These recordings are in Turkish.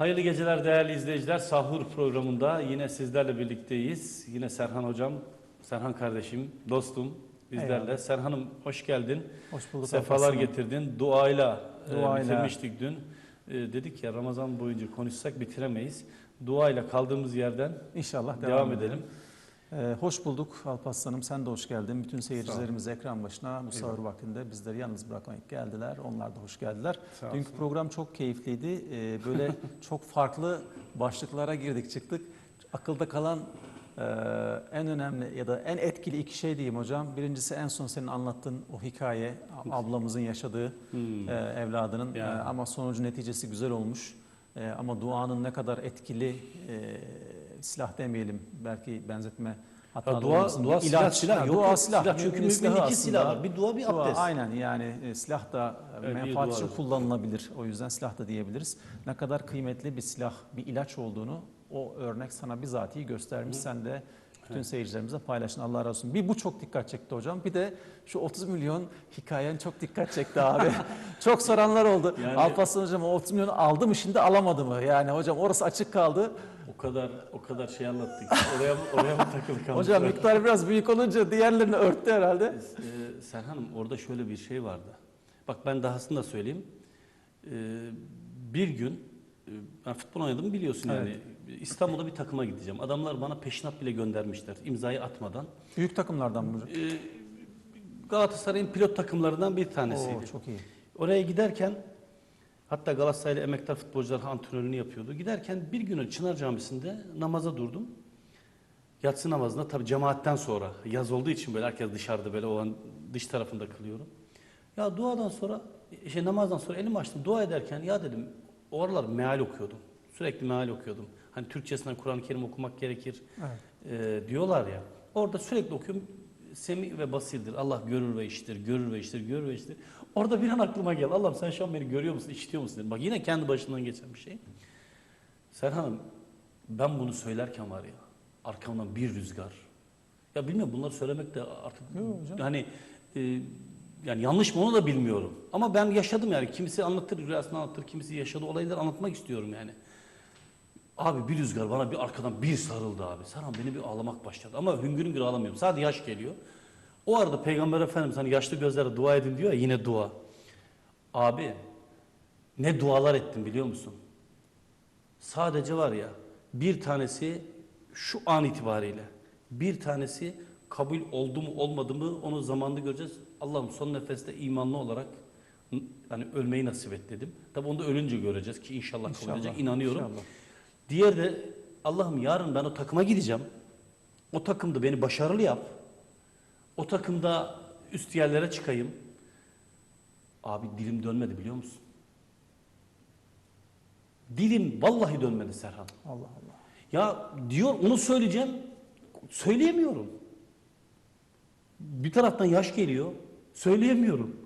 Hayırlı geceler değerli izleyiciler. Sahur programında yine sizlerle birlikteyiz. Yine Serhan hocam, Serhan kardeşim, dostum bizlerle. Eyvallah. Serhan'ım hoş geldin. Hoş bulduk. Sefalar Alparslan'ım. getirdin. Duayla, e, Duayla. bitirmiştik dün. E, dedik ya Ramazan boyunca konuşsak bitiremeyiz. Duayla kaldığımız yerden İnşallah devam, devam, edelim. Ee, hoş bulduk Alparslan'ım. Sen de hoş geldin. Bütün seyircilerimiz ekran başına bu sahur vaktinde bizleri yalnız bırakmayıp geldiler. Onlar da hoş geldiler. Sağ Dünkü program çok keyifliydi. Ee, böyle çok farklı başlıklara girdik çıktık. Akılda kalan e, en önemli ya da en etkili iki şey diyeyim hocam. Birincisi en son senin anlattığın o hikaye. Ablamızın yaşadığı Hmm. e, evladının Yani. E, ama sonucu neticesi güzel olmuş. E, ama duanın ne kadar etkili e, silah demeyelim belki benzetme hatalı Ha, dua- olmasın. dua silah, silah. ha, Yok, dua silah. silah. Çünkü Müminin iki silahı var. Bir dua, bir abdest. Aynen yani e, silah da e, menfaat dua için kullanılabilir. O yüzden silah da diyebiliriz. Ne kadar kıymetli bir silah, bir ilaç olduğunu o örnek sana bizatihi göstermiş. Sen de bütün seyircilerimize paylaşın. Allah razı olsun. Bir bu çok dikkat çekti hocam. Bir de şu 30 milyon hikayen çok dikkat çekti abi. çok soranlar oldu. Yani- Alparslan hocam o 30 milyonu aldı mı şimdi alamadı mı? Yani hocam orası açık kaldı. O kadar o kadar şey anlattık. Oraya oraya mı takıldık? Hocam miktar biraz büyük olunca diğerlerini örttü herhalde. Ee, Serhan'ım orada şöyle bir şey vardı. Bak ben dahasını da söyleyeyim. Ee, bir gün e, ben futbol oynadım biliyorsun yani. İstanbul'da bir takıma gideceğim. Adamlar bana peşinat bile göndermişler imzayı atmadan. Büyük takımlardan mı? Ee, Galatasaray'ın pilot takımlarından bir tanesiydi. Oo, çok iyi. Oraya giderken hatta Galatasaraylı emektar futbolcular antrenörünü yapıyordu. Giderken bir gün Çınar Camisi'nde namaza durdum. Yatsı namazında tabi cemaatten sonra yaz olduğu için böyle herkes dışarıda böyle o an dış tarafında kılıyorum. Ya duadan sonra şey namazdan sonra elimi açtım dua ederken ya dedim o aralar meal okuyordum. Sürekli meal okuyordum. Hani Türkçesinden Kur'an-ı Kerim okumak gerekir Evet. e, diyorlar ya. Orada sürekli okuyorum. Semi ve basirdir. Allah görür ve işitir, görür ve işitir, görür ve işitir. Orada bir an aklıma geldi. Allah'ım sen şu an beni görüyor musun, işitiyor musun dedim. Bak yine kendi başından geçen bir şey. Serhan'ım ben bunu söylerken var ya arkamdan bir rüzgar. Ya bilmiyorum bunları söylemek de artık hani e, yani yanlış mı onu da bilmiyorum. Ama ben yaşadım yani. Kimisi anlatır, rüyasını anlatır, kimisi yaşadığı olayları anlatmak istiyorum yani. Abi bir rüzgar bana bir arkadan bir sarıldı abi. Serhan beni bir ağlamak başladı. Ama hüngür hüngür ağlamıyorum. Sadece yaş geliyor. O arada Peygamber Efendimiz hani yaşlı gözlere dua edin diyor ya yine dua. Abi ne dualar ettim biliyor musun? Sadece var ya bir tanesi şu an itibariyle bir tanesi kabul oldu mu olmadı mı onu zamanında göreceğiz. Allah'ım son nefeste imanlı olarak hani ölmeyi nasip et dedim. Tabi onu da ölünce göreceğiz ki inşallah, kabul İnşallah, edecek inanıyorum. inşallah. Diğer de Allah'ım yarın ben o takıma gideceğim. O takımda beni başarılı yap. O takımda üst yerlere çıkayım. Abi dilim dönmedi biliyor musun? Dilim vallahi dönmedi Serhan. Allah Allah. Ya diyor onu söyleyeceğim. Söyleyemiyorum. Bir taraftan yaş geliyor. Söyleyemiyorum.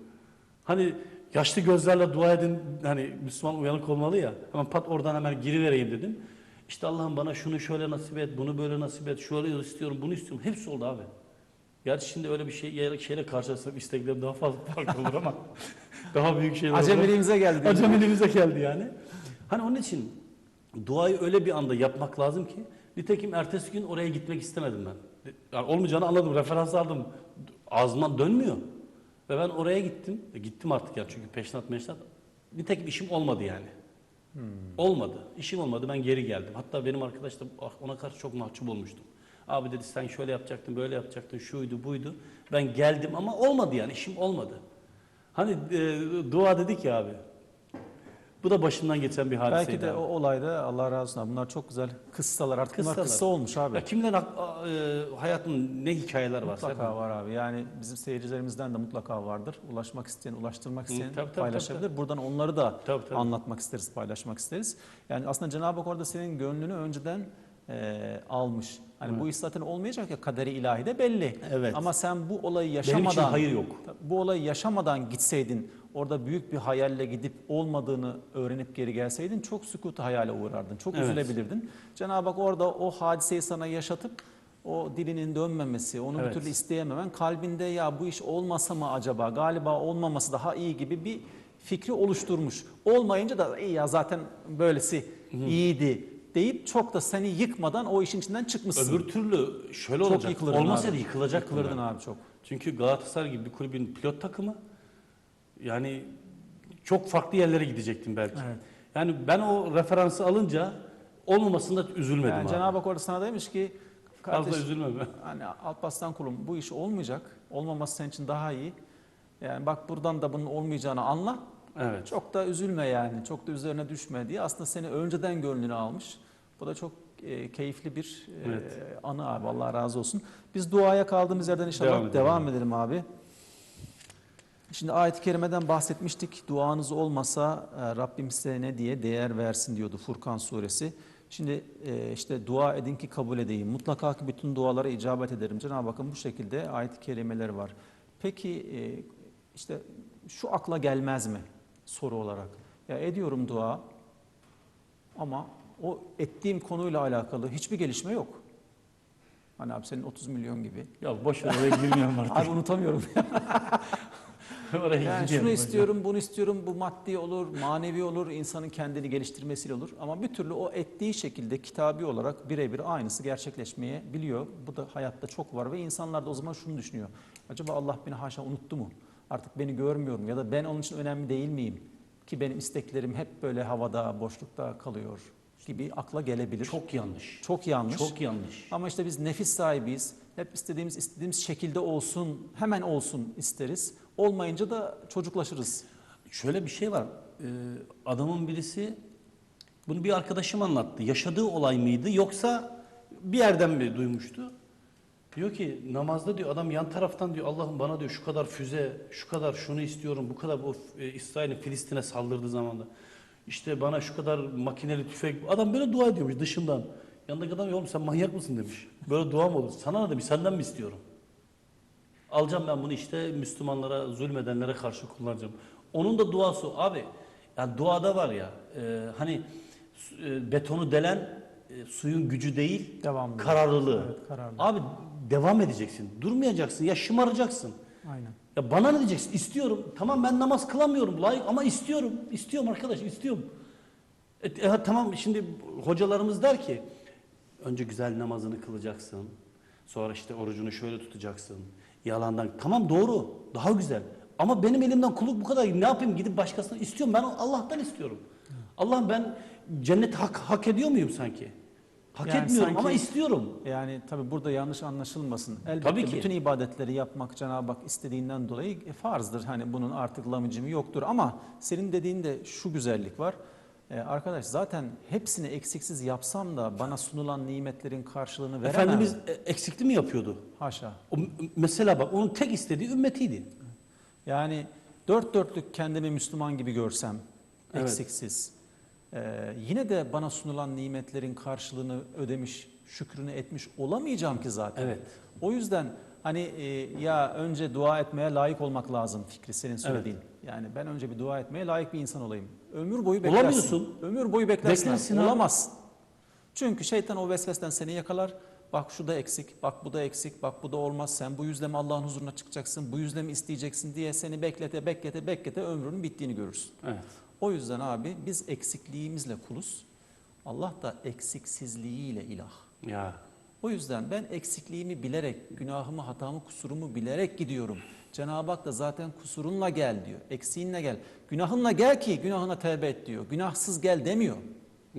Hani yaşlı gözlerle dua edin. Hani Müslüman uyanık olmalı ya. Hemen pat oradan hemen girivereyim dedim. İşte Allah'ım bana şunu şöyle nasip et, bunu böyle nasip et, şöyle istiyorum, bunu istiyorum. Hepsi oldu abi. Gerçi şimdi öyle bir şey şeyle karşılaşsam isteklerim daha fazla farklı olur ama daha büyük şeyler. Acemiliğimize geldi. Acemiliğimize geldi yani. Hani onun için duayı öyle bir anda yapmak lazım ki nitekim ertesi gün oraya gitmek istemedim ben. Yani olmayacağını anladım, referans aldım. Ağzımdan dönmüyor. Ve ben oraya gittim. E, gittim artık ya çünkü peşnat meşnat. Nitekim işim olmadı yani. Olmadı. İşim olmadı. Ben geri geldim. Hatta benim arkadaş da ah, ona karşı çok mahcup olmuştum. Abi dedi sen şöyle yapacaktın, böyle yapacaktın, şuydu, buydu. Ben geldim ama olmadı yani. işim olmadı. Hani e, dua dedik ya abi. Bu da başımdan geçen bir hadiseydi. Belki de abi. o olayda Allah razı olsun. Bunlar çok güzel kıssalar. Artık bunlar Kıssalar. kıssa olmuş abi. Ya kimlerin e, hayatının ne hikayeler var? Mutlaka var abi. Yani bizim seyircilerimizden de mutlaka vardır. Ulaşmak isteyen, ulaştırmak isteyen tabii, tabii, paylaşabilir. Buradan onları da Tabii, tabii. anlatmak isteriz, paylaşmak isteriz. Yani aslında Cenab-ı Hak orada senin gönlünü önceden e, almış. Hani bu iş zaten olmayacak ya kaderi ilahi de belli. Evet. Ama sen bu olayı Benim yaşamadan için hayır yok. bu olayı yaşamadan gitseydin, orada büyük bir hayalle gidip olmadığını öğrenip geri gelseydin çok sükutu hayale uğrardın. Çok Evet. üzülebilirdin. Cenab-ı Hak orada o hadiseyi sana yaşatıp o dilinin dönmemesi, onu Evet. bir türlü isteyememen, kalbinde ya bu iş olmasa mı acaba, galiba olmaması daha iyi gibi bir fikri oluşturmuş. Olmayınca da iyi ya zaten böylesi iyiydi deyip çok da seni yıkmadan o işin içinden çıkmışsın. Öbür türlü şöyle çok olacak. yıkılırdın Olmasaydı abi. yıkılacaktım Yıkılırdın abi çok. Çünkü Galatasaray gibi bir kulübün pilot takımı yani çok farklı yerlere gidecektim belki. Evet. Yani ben o referansı alınca olmamasında üzülmedim Yani abi. Cenab-ı Hak orada sana demiş ki Fazla kardeş üzülmem. hani Alparslan kulum bu iş olmayacak. Olmaması senin için daha iyi. Yani bak buradan da bunun olmayacağını anla. Evet. Çok da üzülme yani. Çok da üzerine düşme diye. Aslında seni önceden gönlünü almış. Bu da çok e, keyifli bir e, Evet. anı abi. Allah razı olsun. Biz duaya kaldığımız yerden inşallah Devam devam, edelim. edelim abi. Şimdi ayet-i kerimeden bahsetmiştik. Duanız olmasa e, Rabbim size ne diye değer versin diyordu Furkan suresi. Şimdi e, işte dua edin ki kabul edeyim. Mutlaka ki bütün dualara icabet ederim. Cenab-ı Hakk'ın bu şekilde ayet-i kerimeler var. Peki e, işte şu akla gelmez mi soru olarak? Ya ediyorum dua ama o ettiğim konuyla alakalı hiçbir gelişme yok. Hani abi senin 30 milyon gibi. Ya boş ver oraya girmiyorum artık. Abi unutamıyorum. oraya Yani şunu hocam. istiyorum, bunu istiyorum, bu maddi olur, manevi olur, insanın kendini geliştirmesiyle olur. Ama bir türlü o ettiği şekilde kitabi olarak birebir aynısı gerçekleşmeye biliyor. Bu da hayatta çok var ve insanlar da o zaman şunu düşünüyor. Acaba Allah beni haşa unuttu mu? Artık beni görmüyor mu? Ya da ben onun için önemli değil miyim? Ki benim isteklerim hep böyle havada, boşlukta kalıyor gibi akla gelebilir. Çok, yanlış. çok yanlış. Çok yanlış. Ama işte biz nefis sahibiyiz. Hep istediğimiz istediğimiz şekilde olsun, hemen olsun isteriz. Olmayınca da çocuklaşırız. Şöyle bir şey var. Ee, adamın birisi bunu bir arkadaşım anlattı. Yaşadığı olay mıydı yoksa bir yerden mi duymuştu? Diyor ki namazda diyor adam yan taraftan diyor Allah'ım bana diyor şu kadar füze, şu kadar şunu istiyorum, bu kadar bu e, İsrail'in Filistin'e saldırdığı zamanda. İşte bana şu kadar makineli tüfek. Adam böyle dua ediyormuş dışından. Yanındaki adam "Ya oğlum sen manyak mısın demiş. Böyle dua mı olur? Sana ne demiş senden mi istiyorum? Alacağım ben bunu işte Müslümanlara, zulmedenlere karşı kullanacağım. Onun da duası abi. Yani duada var ya e, hani e, betonu delen e, suyun gücü değil Devamlı. kararlılığı. Evet, kararlı. Abi devam edeceksin. Durmayacaksın ya şımaracaksın. Aynen. Ya bana ne diyeceksin? İstiyorum. Tamam ben namaz kılamıyorum layık ama istiyorum. İstiyorum arkadaş istiyorum. E, e, tamam şimdi hocalarımız der ki önce güzel namazını kılacaksın. Sonra işte orucunu şöyle tutacaksın. Yalandan. Tamam doğru. Daha güzel. Ama benim elimden kulluk bu kadar. Ne yapayım gidip başkasına istiyorum. Ben Allah'tan istiyorum. Allah'ım ben cennet hak, hak ediyor muyum sanki? Hak Yani etmiyorum sanki- ama istiyorum. Yani tabii burada yanlış anlaşılmasın. Elbette Tabii ki. bütün ibadetleri yapmak Cenab-ı Hak istediğinden dolayı e, farzdır. Hani bunun artık lamıcımı yoktur ama senin dediğinde şu güzellik var. Ee, arkadaş zaten hepsini eksiksiz yapsam da bana sunulan nimetlerin karşılığını veremem. Efendimiz e, eksikli mi yapıyordu? Haşa. O, mesela bak onun tek istediği ümmetiydi. Yani dört dörtlük kendimi Müslüman gibi görsem, Evet. Eksiksiz, e, yine de bana sunulan nimetlerin karşılığını ödemiş, şükrünü etmiş olamayacağım ki zaten. Evet. O yüzden hani e, ya önce dua etmeye layık olmak lazım fikri senin söylediğin. Yani ben önce bir dua etmeye layık bir insan olayım. Ömür boyu beklersin. Olamıyorsun. Ömür boyu beklersin. Beklersin. Olamazsın. Çünkü şeytan o vesveseden seni yakalar. Bak şu da eksik, bak bu da eksik, bak bu da olmaz. Sen bu yüzle mi Allah'ın huzuruna çıkacaksın, bu yüzle mi isteyeceksin diye seni beklete beklete beklete ömrünün bittiğini görürsün. Evet. O yüzden abi biz eksikliğimizle kuluz. Allah da eksiksizliğiyle ilah. Ya O yüzden ben eksikliğimi bilerek, günahımı, hatamı, kusurumu bilerek gidiyorum. Cenab-ı Hak da zaten kusurunla gel diyor. Eksiğinle gel. Günahınla gel ki günahına tevbe et diyor. Günahsız gel demiyor.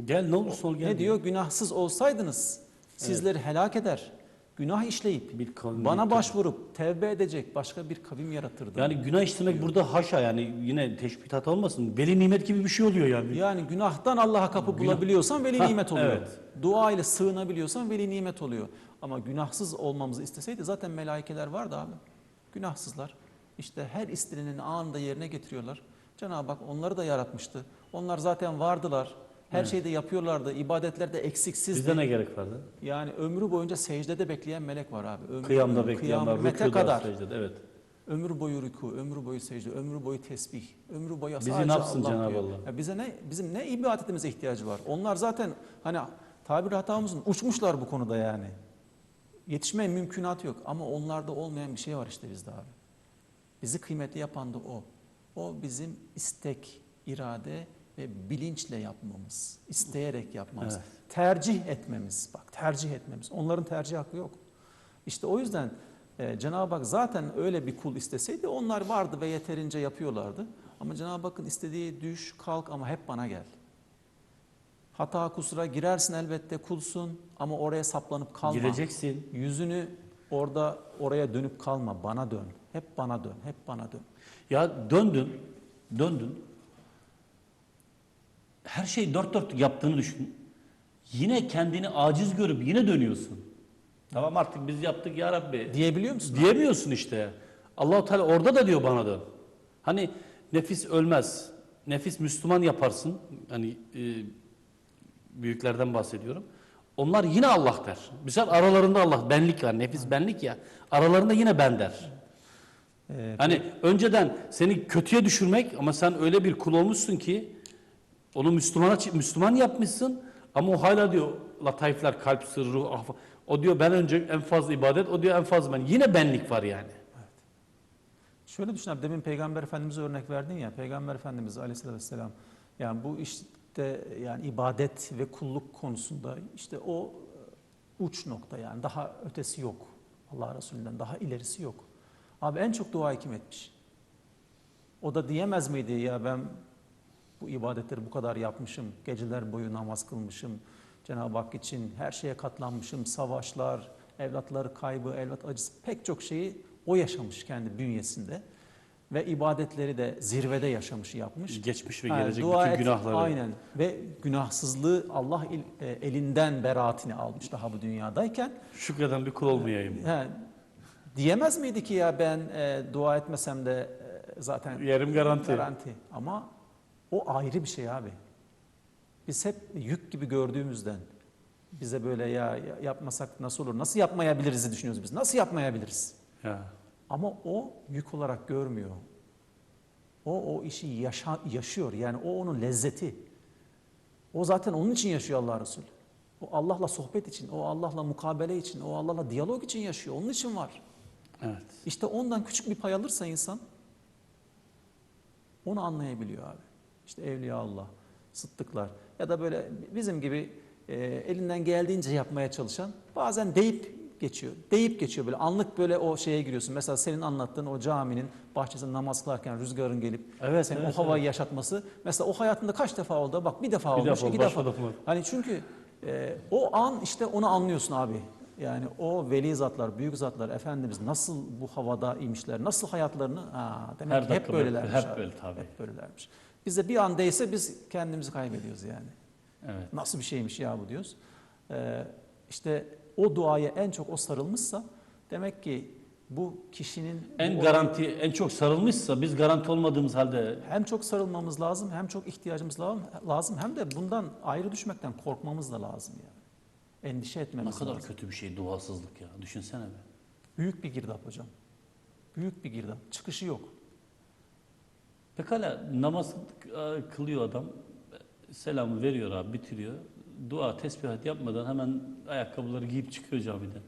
gel ne olursa ol gel. Ne diyor? Günahsız olsaydınız sizleri helak eder. Günah işleyip Bir kavim bana yarattı. başvurup tevbe edecek başka bir kavim yaratırdım. Yani günah işlemek burada haşa yani yine teşbih hata olmasın. Veli nimet gibi bir şey oluyor yani. Yani günahtan Allah'a kapı Günah- bulabiliyorsan veli Hah, nimet oluyor. evet. Dua ile sığınabiliyorsan veli nimet oluyor. Ama günahsız olmamızı isteseydi zaten melaikeler vardı abi. Günahsızlar. İşte her istenenin anında yerine getiriyorlar. Cenab-ı Hak onları da yaratmıştı. Onlar zaten vardılar. Her Evet. şeyde yapıyorlardı. İbadetlerde eksiksizdi. Bizde ne gerek vardı? Yani ömrü boyunca secdede bekleyen melek var abi. Ömrü, Kıyamda bekleyenler, rükuda, kadar. secdede. Evet. Ömür boyu rüku, ömür boyu secde, ömür boyu tesbih, ömür boyu Bizi sadece ne yapsın Allah Cenab-ı. Allah? Ya bize ne bizim ne ibadetimize ihtiyacı var? Onlar zaten hani tabir hatamızın uçmuşlar bu konuda yani. Yetişme mümkünatı yok ama onlarda olmayan bir şey var işte bizde abi. Bizi kıymetli yapan da o. O bizim istek, irade ve bilinçle yapmamız, isteyerek yapmamız, Evet. tercih etmemiz. Bak tercih etmemiz. Onların tercih hakkı yok. İşte o yüzden e, Cenab-ı Hak zaten öyle bir kul isteseydi onlar vardı ve yeterince yapıyorlardı. Ama Cenab-ı Hakk'ın istediği düş, kalk ama hep bana gel. Hata kusura girersin elbette kulsun ama oraya saplanıp kalma. Gireceksin. Yüzünü orada oraya dönüp kalma. Bana dön. Hep bana dön. Hep bana dön. Ya döndün, döndün. Her şeyi dört dörtlük yaptığını düşün. Yine kendini aciz görüp yine dönüyorsun. Tamam artık biz yaptık ya Rabbi. Diyebiliyor musun? Diyemiyorsun işte. Allahu Teala orada da diyor bana dön. Hani nefis ölmez. Nefis Müslüman yaparsın. Hani e, büyüklerden bahsediyorum. Onlar yine Allah der. Mesela aralarında Allah benlik var. Nefis benlik ya. Aralarında yine ben der. Ee, Hani önceden seni kötüye düşürmek ama sen öyle bir kul olmuşsun ki onu Müslümana Müslüman yapmışsın ama o hala diyor lataifler, kalp sırrı, ah- o diyor ben önce en fazla ibadet, o diyor en fazla ben. Yine benlik var yani. Şöyle düşün abi demin Peygamber Efendimiz'e örnek verdin ya. Peygamber Efendimiz Aleyhisselatü Vesselam yani bu işte yani ibadet ve kulluk konusunda işte o e, uç nokta yani daha ötesi yok. Allah Resulü'nden daha ilerisi yok. Abi en çok duayı kim etmiş? O da diyemez miydi ya ben bu ibadetleri bu kadar yapmışım, geceler boyu namaz kılmışım, Cenab-ı Hak için her şeye katlanmışım, savaşlar, evlatları kaybı, evlat acısı pek çok şeyi o yaşamış kendi bünyesinde ve ibadetleri de zirvede yaşamış, yapmış. Geçmiş ve gelecek dua bütün et, günahları. Aynen ve günahsızlığı Allah il- e, elinden beraatini almış daha bu dünyadayken. Şükreden bir kul olmayayım. He, diyemez miydi ki ya ben e, dua etmesem de e, zaten Yerim garanti. Garanti. Ama o ayrı bir şey abi. Biz hep yük gibi gördüğümüzden bize böyle ya, ya yapmasak nasıl olur? Nasıl yapmayabiliriz düşünüyoruz biz. Nasıl yapmayabiliriz? Ya. Ama o yük olarak görmüyor. O o işi yaşa, yaşıyor. Yani o onun lezzeti. O zaten onun için yaşıyor Allah Resulü. O Allah'la sohbet için, o Allah'la mukabele için, o Allah'la diyalog için yaşıyor. Onun için var. Evet. İşte ondan küçük bir pay alırsa insan onu anlayabiliyor abi. İşte Evliya Allah, sıddıklar ya da böyle bizim gibi e, elinden geldiğince yapmaya çalışan bazen deyip geçiyor. Deyip geçiyor böyle anlık böyle o şeye giriyorsun. Mesela senin anlattığın o caminin bahçesinde namaz kılarken rüzgarın gelip Evet, senin evet, o havayı yaşatması. Mesela o hayatında kaç defa oldu? Bak bir defa Bir olmuş, defa, iki defa. defa. Hani çünkü e, o an işte onu anlıyorsun abi. Yani o veli zatlar, büyük zatlar, Efendimiz nasıl bu havada imişler, nasıl hayatlarını, ha, demek Her hep böylelermiş. hep böyle tabii. Hep böylelermiş. Bize bir an değse biz kendimizi kaybediyoruz yani. Evet. Nasıl bir şeymiş ya bu diyoruz. Ee, işte o duaya en çok o sarılmışsa demek ki bu kişinin En bu- garanti, en çok sarılmışsa biz garanti olmadığımız halde hem çok sarılmamız lazım hem çok ihtiyacımız lazım, lazım hem de bundan ayrı düşmekten korkmamız da lazım yani. Endişe ne etmemiz kadar lazım. kötü bir şey duasızlık ya. Düşünsene be. Büyük bir girdap hocam. Büyük bir girdap. Çıkışı yok. Pekala namaz e, kılıyor adam. Selamı veriyor abi bitiriyor. Dua, tesbihat yapmadan hemen ayakkabıları giyip çıkıyor camiden.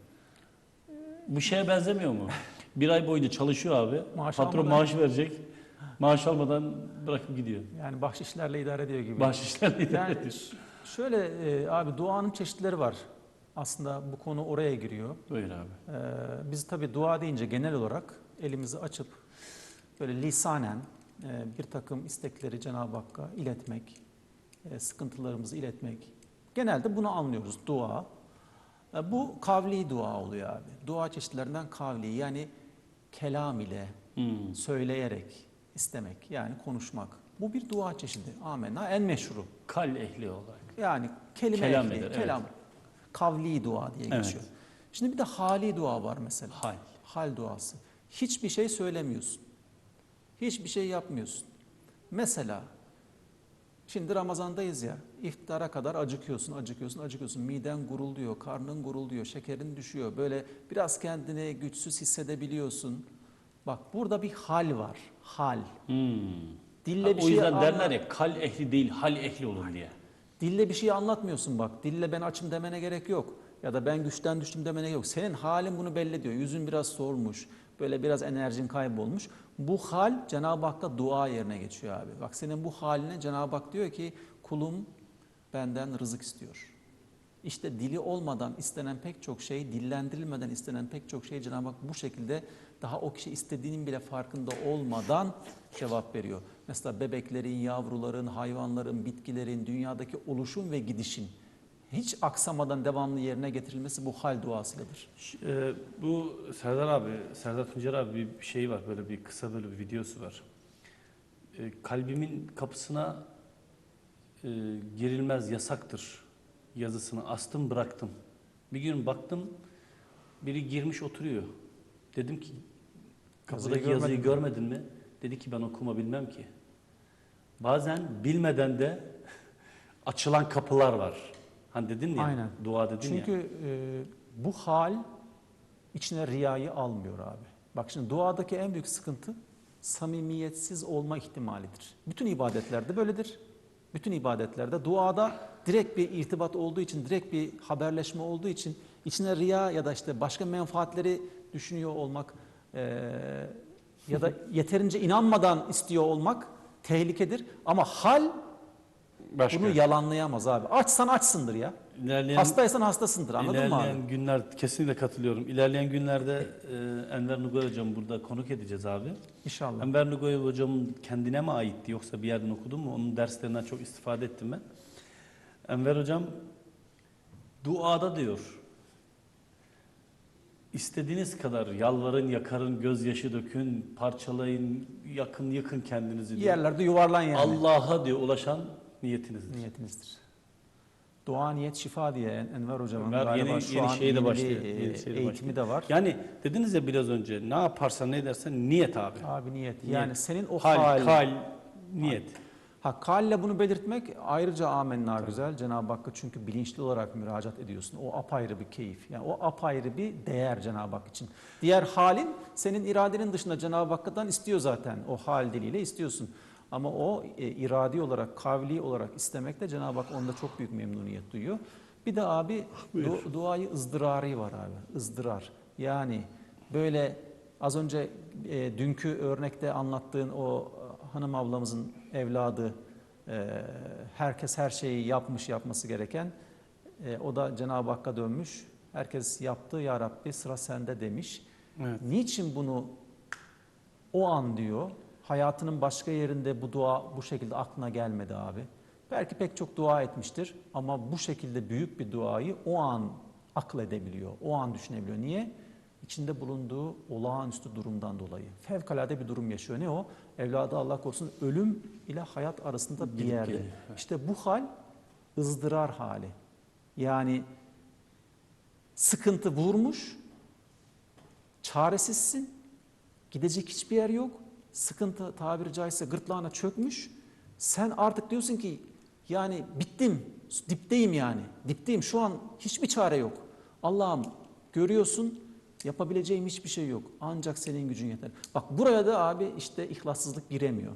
Bu şeye benzemiyor mu? Bir ay boyunca çalışıyor abi. Maaş Patron almadan- maaş verecek. Maaş almadan bırakıp gidiyor. Yani bahşişlerle idare ediyor gibi. Bahşişlerle idare Yani ediyor. şöyle e, abi duanın çeşitleri var. Aslında bu konu oraya giriyor. Buyur abi. Ee, biz tabii dua deyince genel olarak elimizi açıp böyle lisanen bir takım istekleri Cenab-ı Hakk'a iletmek, e, sıkıntılarımızı iletmek. Genelde bunu anlıyoruz dua. E, bu kavli dua oluyor abi. Dua çeşitlerinden kavli yani kelam ile Hmm. söyleyerek istemek yani konuşmak. Bu bir dua çeşidi. Amenna en meşhuru. Kal ehli olarak. Yani kelime Kelam ehli, eder, evet. kelam. Kavli dua diye Evet. geçiyor. Şimdi bir de hali dua var mesela. Hal. Hal duası. Hiçbir şey söylemiyorsun. Hiçbir şey yapmıyorsun. Mesela şimdi Ramazandayız ya. iftara kadar acıkıyorsun, acıkıyorsun, acıkıyorsun. Miden gurulduyor, karnın gurulduyor, şekerin düşüyor. Böyle biraz kendini güçsüz hissedebiliyorsun. Bak burada bir hal var. Hal. Hmm. Dille Ha, bir o şey yüzden anla- derler ya kal ehli değil hal ehli olun diye. Dille bir şey anlatmıyorsun bak. Dille ben açım demene gerek yok. Ya da ben güçten düştüm demene yok. Senin halin bunu belli ediyor. Yüzün biraz solmuş. Böyle biraz enerjin kaybolmuş. Bu hal Cenab-ı Hak'ta dua yerine geçiyor abi. Bak senin bu haline Cenab-ı Hak diyor ki kulum benden rızık istiyor. İşte dili olmadan istenen pek çok şey, dillendirilmeden istenen pek çok şey Cenab-ı Hak bu şekilde daha o kişi istediğinin bile farkında olmadan cevap veriyor. Mesela bebeklerin, yavruların, hayvanların, bitkilerin, dünyadaki oluşum ve gidişin hiç aksamadan devamlı yerine getirilmesi bu hal duasıyladır. E, bu Serdar abi, Serdar Tuncer abi bir şey var böyle bir kısa böyle bir videosu var. E, kalbimin kapısına e, girilmez yasaktır yazısını astım bıraktım. Bir gün baktım biri girmiş oturuyor. Dedim ki kapıdaki Yazıyı yazıyı, görmedin mi? Dedi ki ben okuma bilmem ki. Bazen bilmeden de açılan kapılar var. Hani dedin ya, Aynen. dua dedin ya. Çünkü e, bu hal içine riyayı almıyor abi. Bak şimdi duadaki en büyük sıkıntı samimiyetsiz olma ihtimalidir. Bütün ibadetlerde böyledir. Bütün ibadetlerde duada direkt bir irtibat olduğu için, direkt bir haberleşme olduğu için içine riya ya da işte başka menfaatleri düşünüyor olmak e, ya da yeterince inanmadan istiyor olmak tehlikedir. Ama hal Başka. bunu yalanlayamaz abi. Açsan açsındır ya. İlerleyen, Hastaysan hastasındır anladın mı ilerleyen abi? günler kesinlikle katılıyorum. İlerleyen günlerde e, Enver Nugay hocam burada konuk edeceğiz abi. İnşallah. Enver Nugay hocamın kendine mi aitti yoksa bir yerden okudun mu? Onun derslerinden çok istifade ettim ben. Enver hocam duada diyor. İstediğiniz kadar yalvarın, yakarın, gözyaşı dökün, parçalayın, yakın yıkın kendinizi diyor. Yerlerde yuvarlan yani. Allah'a diyor ulaşan niyetinizdir. Niyetinizdir. Dua niyet şifa diye En- Enver hocamın galiba yeni- şu yeni an şeye de yeni başlıyor, yeni e, de eğitimi de var. Yani dediniz ya biraz önce ne yaparsan ne edersen niyet abi. Abi niyet. Niyet. Yani senin o hal, hal, kal, niyet. ha kalle bunu belirtmek ayrıca amenna güzel. Cenab-ı Hakk'a çünkü bilinçli olarak müracaat ediyorsun. O apayrı bir keyif. Yani o apayrı bir değer Cenab-ı Hak için. Diğer halin senin iradenin dışında Cenab-ı Hakk'tan istiyor zaten. O hal diliyle istiyorsun. Ama o e, iradi olarak, kavli olarak istemekte Cenab-ı Hak onda çok büyük memnuniyet duyuyor. Bir de abi du- duayı ızdırarı var abi. ızdırar. Yani böyle az önce e, dünkü örnekte anlattığın o e, hanım ablamızın evladı e, herkes her şeyi yapmış yapması gereken e, o da Cenab-ı Hakk'a dönmüş. Herkes yaptı ya Rabbi sıra sende demiş. Evet. Niçin bunu o an diyor hayatının başka yerinde bu dua bu şekilde aklına gelmedi abi. Belki pek çok dua etmiştir ama bu şekilde büyük bir duayı o an akledebiliyor, o an düşünebiliyor. Niye? İçinde bulunduğu olağanüstü durumdan dolayı. Fevkalade bir durum yaşıyor. Ne o? Evladı Allah korusun ölüm ile hayat arasında bir yerde. İşte bu hal ızdırar hali. Yani sıkıntı vurmuş, çaresizsin, gidecek hiçbir yer yok, sıkıntı tabiri caizse gırtlağına çökmüş. Sen artık diyorsun ki yani bittim, dipteyim yani, dipteyim şu an hiçbir çare yok. Allah'ım görüyorsun yapabileceğim hiçbir şey yok. Ancak senin gücün yeter. Bak buraya da abi işte ihlassızlık giremiyor.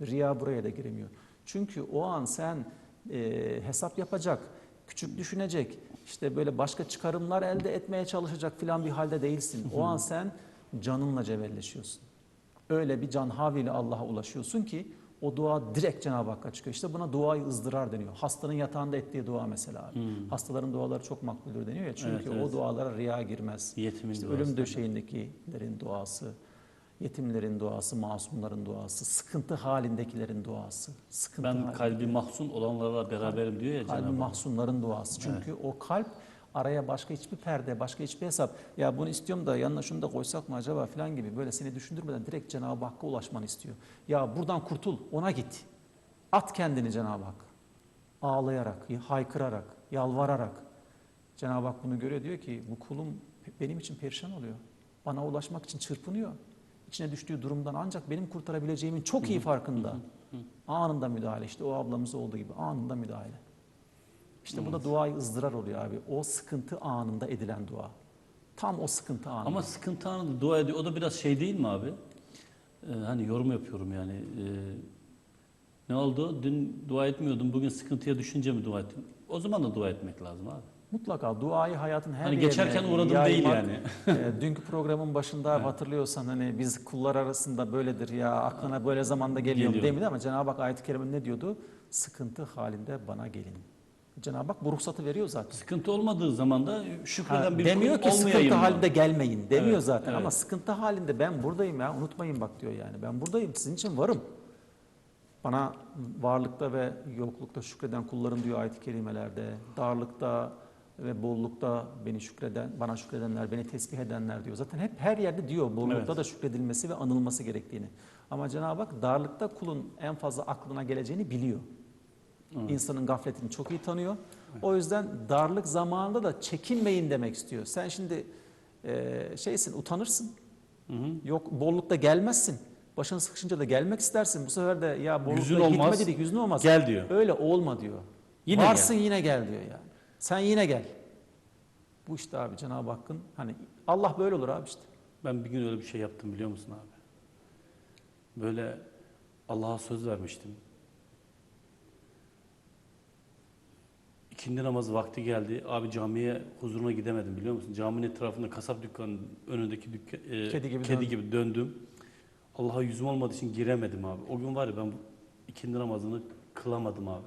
Riya buraya da giremiyor. Çünkü o an sen e, hesap yapacak, küçük düşünecek, işte böyle başka çıkarımlar elde etmeye çalışacak filan bir halde değilsin. O an sen canınla cebelleşiyorsun. Öyle bir can havliyle Allah'a ulaşıyorsun ki o dua direkt Cenab-ı Hakk'a çıkıyor. İşte buna duayı ızdırar deniyor. Hastanın yatağında ettiği dua mesela. abi. Hastaların duaları çok makbuldür deniyor ya. Çünkü Evet, evet. o dualara riya girmez. Yetimin İşte duası. ölüm döşeğindekilerin duası, yetimlerin duası, masumların duası, sıkıntı halindekilerin duası. Sıkıntı Ben halinde- kalbi mahzun olanlarla beraberim diyor ya kalbi Cenab-ı Hak. mahzunların duası. Çünkü o kalp araya başka hiçbir perde, başka hiçbir hesap. Ya bunu istiyorum da yanına şunu da koysak mı acaba falan gibi böyle seni düşündürmeden direkt Cenab-ı Hakk'a ulaşmanı istiyor. Ya buradan kurtul, ona git. At kendini Cenab-ı Hak. Ağlayarak, haykırarak, yalvararak. Cenab-ı Hak bunu görüyor diyor ki bu kulum benim için perişan oluyor. Bana ulaşmak için çırpınıyor. İçine düştüğü durumdan ancak benim kurtarabileceğimin çok iyi farkında. Anında müdahale işte o ablamız olduğu gibi anında müdahale. İşte bu da duayı ızdırar oluyor abi. O sıkıntı anında edilen dua. Tam o sıkıntı anında. Ama sıkıntı anında dua ediyor. O da biraz şey değil mi abi? Ee, hani yorum yapıyorum yani. Ee, ne oldu? Dün dua etmiyordum. Bugün sıkıntıya düşünce mi dua ettin? O zaman da dua etmek lazım abi. Mutlaka duayı hayatın her Hani yerine geçerken uğradım değil yaymak. yani. E, dünkü programın başında hatırlıyorsan hani biz kullar arasında böyledir ya aklına böyle zamanda geliyor Geliyor. demedi ama Cenab-ı Hak ayet-i kerimede ne diyordu? Sıkıntı halinde bana gelin. Cenab-ı Hak bu ruhsatı veriyor zaten. Sıkıntı olmadığı zaman da şükreden Ha, bir demiyor ki sıkıntı mı? halinde gelmeyin demiyor Evet, zaten evet. ama sıkıntı halinde ben buradayım ya unutmayın bak diyor yani ben buradayım sizin için varım. Bana varlıkta ve yoklukta şükreden kullarım diyor ayet-i kerimelerde. Darlıkta ve bollukta beni şükreden, bana şükredenler, beni tesbih edenler diyor. Zaten hep her yerde diyor bollukta Evet. da şükredilmesi ve anılması gerektiğini. Ama Cenab-ı Hak darlıkta kulun en fazla aklına geleceğini biliyor. İnsanın gafletini çok iyi tanıyor. O yüzden darlık zamanında da çekinmeyin demek istiyor. Sen şimdi e, şeysin utanırsın. Yok bollukta gelmezsin. Başın sıkışınca da gelmek istersin. Bu sefer de ya bollukta Yüzün gitme olmaz, dedik yüzün olmaz. gel diyor. Öyle olma diyor. Yine Varsın yine gel diyor yani. Sen yine gel. Bu işte abi Cenab-ı Hakk'ın hani Allah böyle olur abi işte. Ben bir gün öyle bir şey yaptım biliyor musun abi? Böyle Allah'a söz vermiştim. İkindi namazı vakti geldi. Abi camiye huzuruna gidemedim biliyor musun? Caminin etrafında kasap dükkanının önündeki dükkan, e, Kedi gibi kedi döndün. gibi döndüm. Allah'a yüzüm olmadığı için giremedim abi. O gün var ya ben ikindi namazını kılamadım abi.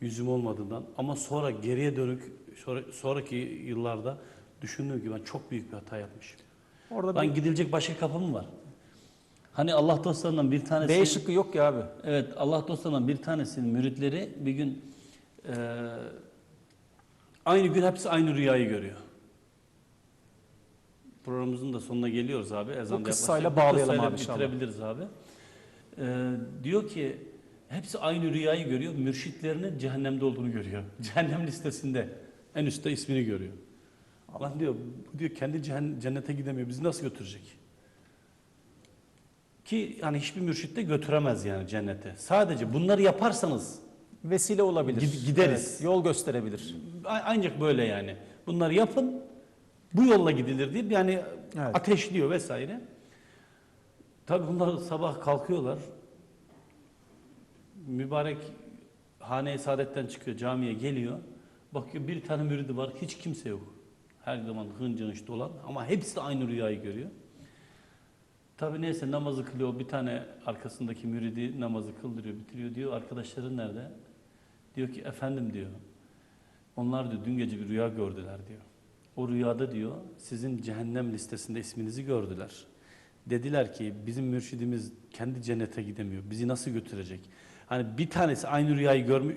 Yüzüm olmadığından. Ama sonra geriye dönük sonra, sonraki yıllarda düşündüm ki ben çok büyük bir hata yapmışım. Orada Lan bir gidilecek başka kapı mı var? Hani Allah dostlarından bir tanesi... B şıkkı yok ki abi. Evet Allah dostlarından bir tanesinin müritleri bir gün eee, aynı gün hepsi aynı rüyayı görüyor. Programımızın da sonuna geliyoruz abi. Ezan Bu kıssayla bağlayalım abi inşallah. Bitirebiliriz abi. Eee, diyor ki hepsi aynı rüyayı görüyor. Mürşitlerinin cehennemde olduğunu görüyor. Cehennem listesinde en üstte ismini görüyor. Allah diyor, diyor kendi cennete gidemiyor. Bizi nasıl götürecek? Ki yani hiçbir mürşit de götüremez yani cennete. Sadece bunları yaparsanız Vesile olabilir. Gid- gideriz. Evet, yol gösterebilir. a- ancak böyle yani. Bunları yapın. Bu yolla gidilir diye yani Evet. ateşliyor vesaire. Tabii bunlar sabah kalkıyorlar. Mübarek hane-i saadetten çıkıyor, camiye geliyor. Bakıyor bir tane müridi var, hiç kimse yok. Her zaman hınç dolan ama hepsi de aynı rüyayı görüyor. Tabii neyse namazı kılıyor. Bir tane arkasındaki müridi namazı kıldırıyor, bitiriyor diyor. Arkadaşların nerede? Diyor ki efendim diyor. Onlar diyor dün gece bir rüya gördüler diyor. O rüyada diyor sizin cehennem listesinde isminizi gördüler. Dediler ki bizim mürşidimiz kendi cennete gidemiyor. Bizi nasıl götürecek? Hani bir tanesi aynı rüyayı görmüş,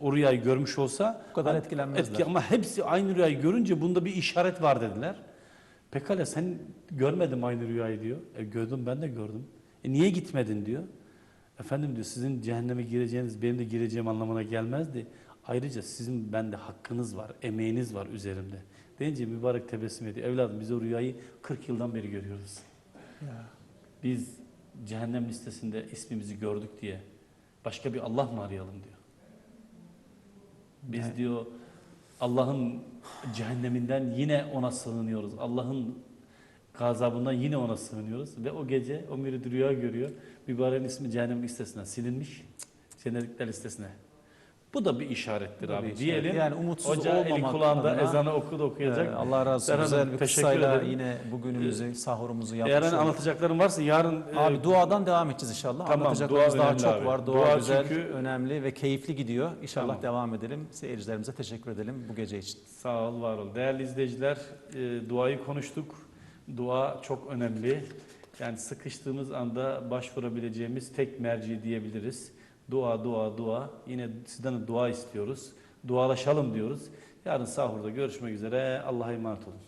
o rüyayı görmüş olsa Bu kadar hani etkilenmezler. etki- ama hepsi aynı rüyayı görünce bunda bir işaret var dediler. Pekala sen görmedim aynı rüyayı diyor. E gördüm ben de gördüm. E niye gitmedin diyor. Efendim diyor sizin cehenneme gireceğiniz benim de gireceğim anlamına gelmezdi. Ayrıca sizin bende hakkınız var, emeğiniz var üzerimde. Deyince mübarek tebessüm ediyor. Evladım biz o rüyayı 40 yıldan beri görüyoruz. Ya. Biz cehennem listesinde ismimizi gördük diye başka bir Allah mı arayalım diyor. Biz Evet. diyor Allah'ın cehenneminden yine ona sığınıyoruz. Allah'ın gazabından yine ona sığınıyoruz. Ve o gece o mürid rüya görüyor. Mübareğin ismi cehennem listesinden silinmiş. Cennetlikler listesine. Bu da bir işarettir da abi. bir işaret. Diyelim. Yani umutsuz Hoca eli kulağında adına- ezanı okudu okuyacak. Ee, Allah razı olsun. Serhan Güzel bir kıssayla ederim. yine bugünümüzü, sahurumuzu Eğer yapmış hani olduk. anlatacaklarım varsa yarın Abi e, duadan devam edeceğiz inşallah. Tamam, Anlatacaklarımız dua daha çok abi. var. Dua, Dua güzel, çünkü- önemli ve keyifli gidiyor. İnşallah Tamam. devam edelim. Seyircilerimize teşekkür edelim bu gece için. Sağ ol, var ol. Değerli izleyiciler, e, duayı konuştuk. Dua çok önemli. Yani sıkıştığımız anda başvurabileceğimiz tek merci diyebiliriz. Dua, dua, dua. Yine sizden de dua istiyoruz. Dualaşalım diyoruz. Yarın sahurda görüşmek üzere. Allah'a emanet olun.